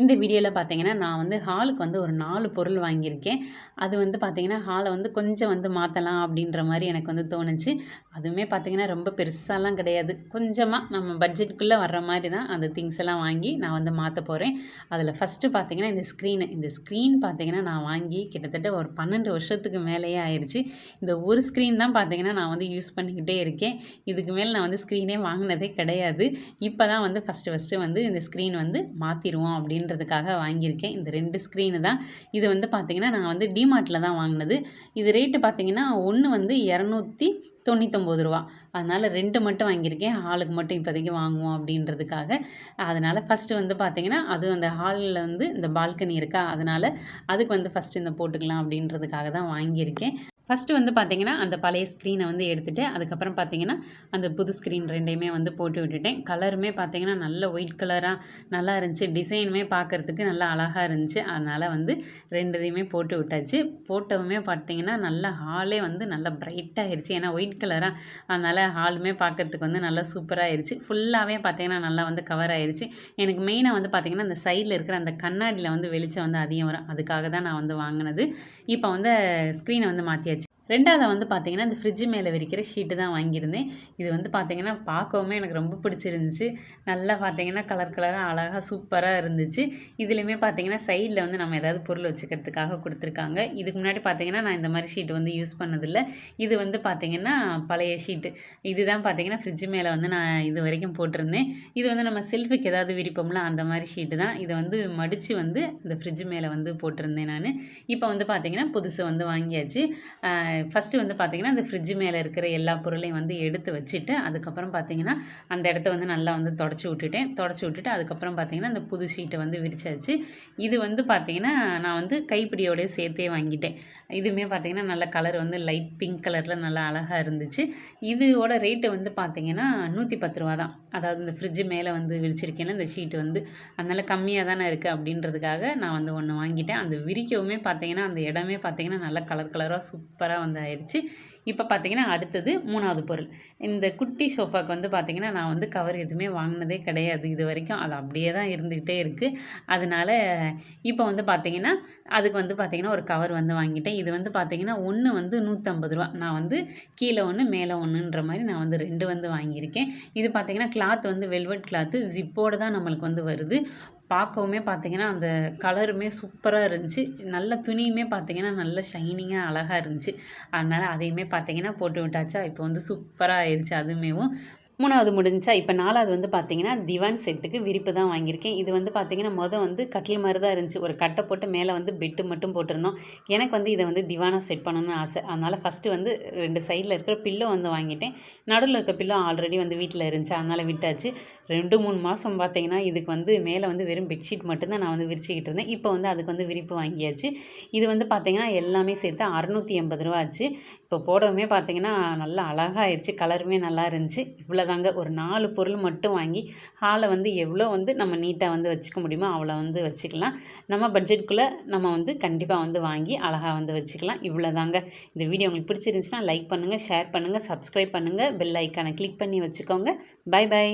இந்த வீடியோவில் பார்த்தீங்கன்னா நான் வந்து ஹாலுக்கு வந்து ஒரு நாலு பொருள் வாங்கியிருக்கேன். அது வந்து பார்த்திங்கன்னா ஹாலை வந்து கொஞ்சம் வந்து மாற்றலாம் அப்படின்ற மாதிரி எனக்கு வந்து தோணுச்சு. அதுவுமே பார்த்திங்கன்னா ரொம்ப பெருசாலாம் கிடையாது. கொஞ்சமாக நம்ம பட்ஜெட்டுக்குள்ளே வர்ற மாதிரி தான் அந்த திங்ஸ் எல்லாம் வாங்கி நான் வந்து மாற்ற போகிறேன் அதில் ஃபஸ்ட்டு பார்த்திங்கன்னா இந்த ஸ்க்ரீனு இந்த ஸ்க்ரீன் பார்த்திங்கன்னா நான் வாங்கி கிட்டத்தட்ட ஒரு பன்னெண்டு வருஷத்துக்கு மேலேயே ஆயிடுச்சு இந்த ஒரு ஸ்க்ரீன் தான் பார்த்திங்கன்னா நான் வந்து யூஸ் பண்ணிக்கிட்டே இருக்கேன். இதுக்கு மேலே நான் வந்து ஸ்க்ரீனே வாங்கினதே கிடையாது. இப்போ தான் வந்து ஃபஸ்ட்டு ஃபஸ்ட்டு வந்து இந்த ஸ்க்ரீன் வந்து மாற்றிடுவோம் அப்படின்றதுக்காக வாங்கியிருக்கேன். இந்த ரெண்டு ஸ்க்ரீனு தான். இது வந்து பார்த்திங்கன்னா நான் வந்து டிமார்ட்டில் தான் வாங்கினது. இது ரேட்டு பார்த்திங்கன்னா ஒன்று வந்து இரநூத்தி தொண்ணூத்தொம்பது ரூபா. அதனால் ரெண்டு மட்டும் வாங்கியிருக்கேன். ஹாலுக்கு மட்டும் இப்போதைக்கு வாங்குவோம் அப்படின்றதுக்காக. அதனால் ஃபஸ்ட்டு வந்து பார்த்திங்கன்னா அதுவும் அந்த ஹாலில் வந்து இந்த பால்கனி இருக்கா அதனால் அதுக்கு வந்து ஃபஸ்ட்டு இந்த போட்டுக்கலாம் அப்படின்றதுக்காக தான் வாங்கியிருக்கேன். ஃபஸ்ட்டு வந்து பார்த்திங்கன்னா அந்த பழைய ஸ்க்ரீனை வந்து எடுத்துகிட்டு அதுக்கப்புறம் பார்த்திங்கன்னா அந்த புது ஸ்க்ரீன் ரெண்டையுமே வந்து போட்டு விட்டுட்டேன். கலருமே பார்த்திங்கன்னா நல்ல ஒயிட் கலராக நல்லா இருந்துச்சு. டிசைனுமே பார்க்குறதுக்கு நல்லா அழகாக இருந்துச்சு. அதனால் வந்து ரெண்டுதையுமே போட்டு விட்டாச்சு. போட்டவுமே பார்த்திங்கன்னா நல்லா ஹாலே வந்து நல்லா பிரைட்டாகிருச்சு ஏன்னா ஒயிட் கலராக அதனால் ஹாலுமே பார்க்குறதுக்கு வந்து நல்லா சூப்பராக ஆயிடுச்சு ஃபுல்லாகவே பார்த்திங்கன்னா நல்லா வந்து கவர் ஆயிடுச்சு எனக்கு மெயினாக வந்து பார்த்திங்கன்னா அந்த சைடில் இருக்கிற அந்த கண்ணாடியில் வந்து வெளிச்சம் வந்து அதிகம் வரும். அதுக்காக தான் நான் வந்து வாங்கினது. இப்போ வந்து ஸ்க்ரீனை வந்து மாற்றியாச்சு ரெண்டாவது வந்து பார்த்திங்கன்னா இந்த ஃப்ரிட்ஜு மேலே விரிக்கிற ஷீட்டு தான் வாங்கியிருந்தேன். இது வந்து பார்த்திங்கன்னா பார்க்கவுமே எனக்கு ரொம்ப பிடிச்சிருந்துச்சு. நல்லா பார்த்திங்கன்னா கலர் கலராக அழகாக சூப்பராக இருந்துச்சு. இதுலேயுமே பார்த்திங்கன்னா சைடில் வந்து நம்ம ஏதாவது பொருள் வச்சுக்கிறதுக்காக கொடுத்துருக்காங்க. இதுக்கு முன்னாடி பார்த்திங்கன்னா நான் இந்த மாதிரி ஷீட் வந்து யூஸ் பண்ணதில்லை. இது வந்து பார்த்திங்கன்னா பழைய ஷீட்டு இதுதான் பார்த்திங்கன்னா ஃப்ரிட்ஜு மேலே வந்து நான் இது வரைக்கும் போட்டிருந்தேன். இது வந்து நம்ம செல்ஃபுக்கு ஏதாவது விரிப்போம்ல அந்த மாதிரி ஷீட்டு தான். இதை வந்து மடித்து வந்து இந்த ஃப்ரிட்ஜு மேலே வந்து போட்டிருந்தேன் நான். இப்போ வந்து பார்த்திங்கன்னா புதுசு வந்து வாங்கியாச்சு. ஃபஸ்ட்டு வந்து பார்த்திங்கன்னா அந்த ஃப்ரிட்ஜ் மேலே இருக்கிற எல்லா பொருளையும் வந்து எடுத்து வச்சுட்டு அதுக்கப்புறம் பார்த்திங்கன்னா அந்த இடத்த வந்து நல்லா வந்து தொடச்சி விட்டுட்டேன். தொடச்சி விட்டுட்டு அதுக்கப்புறம் பார்த்திங்கன்னா அந்த புது ஷீட்டை வந்து விரிச்சாச்சு. இது வந்து பார்த்திங்கன்னா நான் வந்து கைப்பிடியோடய சேர்த்தே வாங்கிட்டேன். இதுவுமே பார்த்திங்கன்னா நல்ல கலர் வந்து லைட் பிங்க் கலரில் நல்லா அழகாக இருந்துச்சு. இதோட ரேட்டு வந்து பார்த்திங்கன்னா நூற்றி பத்து ரூபா தான் அதாவது இந்த ஃப்ரிட்ஜு மேலே வந்து விரிச்சிருக்கேன்னா இந்த ஷீட்டு வந்து அதனால் கம்மியாக தானே இருக்குது அப்படின்றதுக்காக நான் வந்து ஒன்று வாங்கிட்டேன். அந்த விரிக்கவுமே பார்த்திங்கன்னா அந்த இடமே பார்த்தீங்கன்னா நல்லா கலர் கலராக சூப்பராக வந்து ஆயிடுச்சு இப்போ பார்த்திங்கன்னா அடுத்தது மூணாவது பொருள். இந்த குட்டி சோஃபாக்கு வந்து பார்த்திங்கன்னா நான் வந்து கவர் எதுவுமே வாங்கினதே கிடையாது இது வரைக்கும். அது அப்படியே தான் இருந்துக்கிட்டே இருக்குது அதனால் இப்போ வந்து பார்த்திங்கன்னா அதுக்கு வந்து பார்த்திங்கன்னா ஒரு கவர் வந்து வாங்கிட்டேன். இது வந்து பார்த்திங்கன்னா ஒன்று வந்து நூற்றம்பது ரூபா. நான் வந்து கீழே ஒன்று மேலே ஒன்றுன்ற மாதிரி நான் வந்து ரெண்டு வந்து வாங்கியிருக்கேன். இது பார்த்திங்கன்னா கிளாத் வந்து வெல்வெட் கிளாத்து ஜிப்போடு தான் நம்மளுக்கு வந்து வருது. பார்க்கவுமே பார்த்திங்கன்னா அந்த கலருமே சூப்பராக இருந்துச்சு. நல்ல துணியுமே பார்த்திங்கன்னா நல்ல ஷைனிங்காக அழகாக இருந்துச்சு. அதனால் அதையுமே பார்த்திங்கன்னா போட்டு விட்டாச்சா இப்போ வந்து சூப்பராக ஆயிடுச்சு அதுமேவும். மூணாவது முடிஞ்சா இப்போ நாலாவது வந்து பார்த்தீங்கன்னா திவான் செட்டுக்கு விரிப்பு தான் வாங்கியிருக்கேன். இது வந்து பார்த்தீங்கன்னா மொதல் வந்து கட்டில் மாதிரி தான் இருந்துச்சு. ஒரு கட்டை போட்டு மேலே வந்து பெட்டு மட்டும் போட்டிருந்தோம். எனக்கு வந்து இதை வந்து திவானாக செட் பண்ணணும்னு ஆசை. அதனால் ஃபஸ்ட்டு வந்து ரெண்டு சைடில் இருக்கிற பில்லோ வந்து வாங்கிட்டேன். நடுவில் இருக்க பில்லோ ஆல்ரெடி வந்து வீட்டில் இருந்துச்சு. அதனால் விட்டாச்சு. ரெண்டு மூணு மாதம் பார்த்தீங்கன்னா இதுக்கு வந்து மேலே வந்து வெறும் பெட்ஷீட் மட்டும்தான் நான் வந்து விரிச்சிக்கிட்டு இருந்தேன். இப்போ வந்து அதுக்கு வந்து விரிப்பு வாங்கியாச்சு. இது வந்து பார்த்திங்கன்னா எல்லாமே சேர்த்து அறநூற்றி எண்பது ரூபா ஆச்சு. இப்போ போடவுமே பார்த்திங்கன்னா நல்லா அழகாக ஆயிடுச்சு கலருமே நல்லா இருந்துச்சு. இவ்வளோ தாங்க ஒரு நாலு பொருள் மட்டும் வாங்கி ஹாலை வந்து எவ்வளோ வந்து நம்ம நீட்டாக வந்து வச்சுக்க முடியுமோ அவ்வளோ வந்து வச்சுக்கலாம். நம்ம பட்ஜெட்டுக்குள்ளே நம்ம வந்து கண்டிப்பாக வந்து வாங்கி அழகாக வந்து வச்சுக்கலாம். இவ்வளோ தாங்க இந்த வீடியோ உங்களுக்கு பிடிச்சிருந்துச்சுன்னா லைக் பண்ணுங்கள் ஷேர் பண்ணுங்கள் சப்ஸ்கிரைப் பண்ணுங்கள் பெல் ஐக்கானை கிளிக் பண்ணி வச்சுக்கோங்க. By by